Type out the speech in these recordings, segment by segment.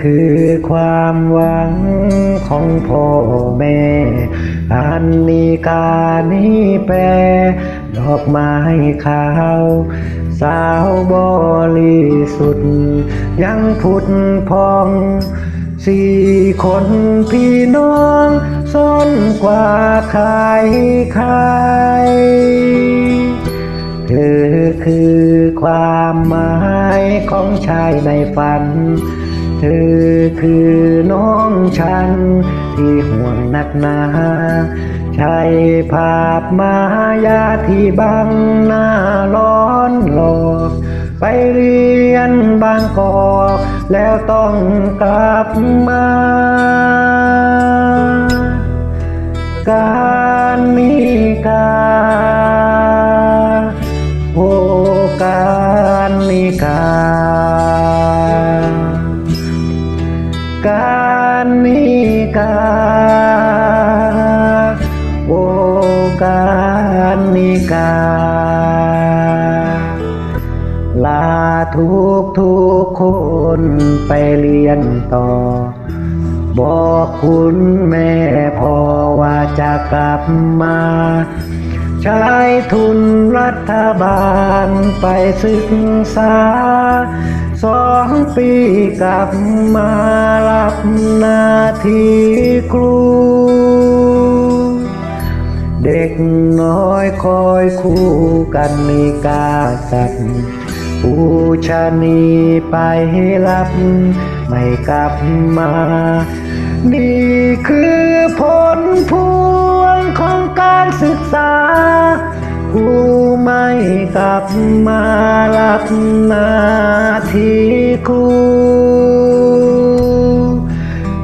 คือความหวังของพ่อแม่ อันมีการนี้แปรดอกไม้ขาว สาวบริสุทธิ์ยังพุทธพองสี่คนพี่น้องซ้อนกว่าใครใครเธอคือความหมายของชายในฝัน เธอคือน้องฉัน ที่ห่วงนักหนาใช่ภาพมายาที่บังหน้าร้อนหลอกไปเรียนบางกอกแล้วต้องกลับมา การมีกาโการมีกาโอการมีกา ลาทุกทุกคนไปเรียนต่อ บอกคุณแม่พ่อว่าจะกลับมา ใช้ทุนรัฐบาลไปศึกษา สองปีกลับมารับหน้าที่ครู เด็กน้อยคอยคู่กันมีกาสัตว์ผู้ชานีไปรับ ไม่กลับมา นี่คือผลพวงของการศึกษาผู้ ลับมารับนาที่ครู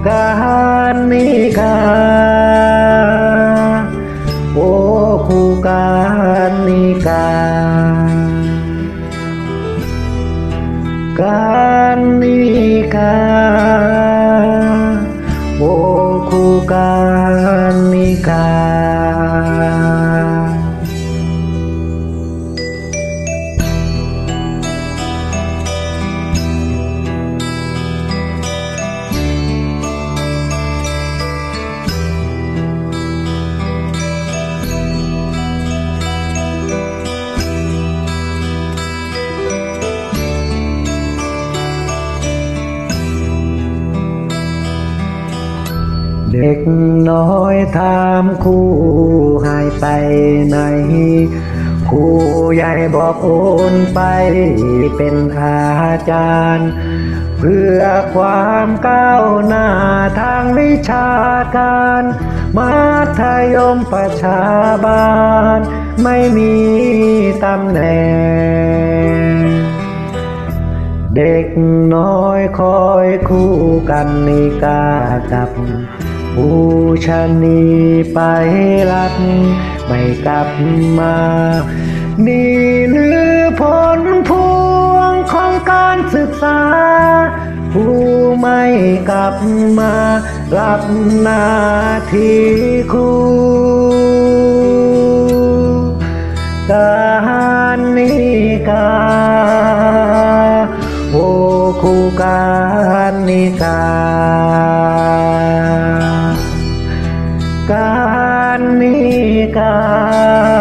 การมีกาโอ้ครูการนิกากานิกาโอ้ครูการนิกา เด็กน้อยถามครูหายไปไหนครูใหญ่บอกโอนไปเป็นอาจารย์ เพื่อความก้าวหน้าทางวิชาการ มัธยมประชาบาล ไม่มีตำแหน่งเด็กน้อยคอยคู่กันนิกากับ ผู้ชนีไปรับไม่กลับมา นี่หรือผลพวงของการศึกษา ผู้ไม่กลับมารับหน้าที่ครูการนิกาโอ้ครูการนิกา का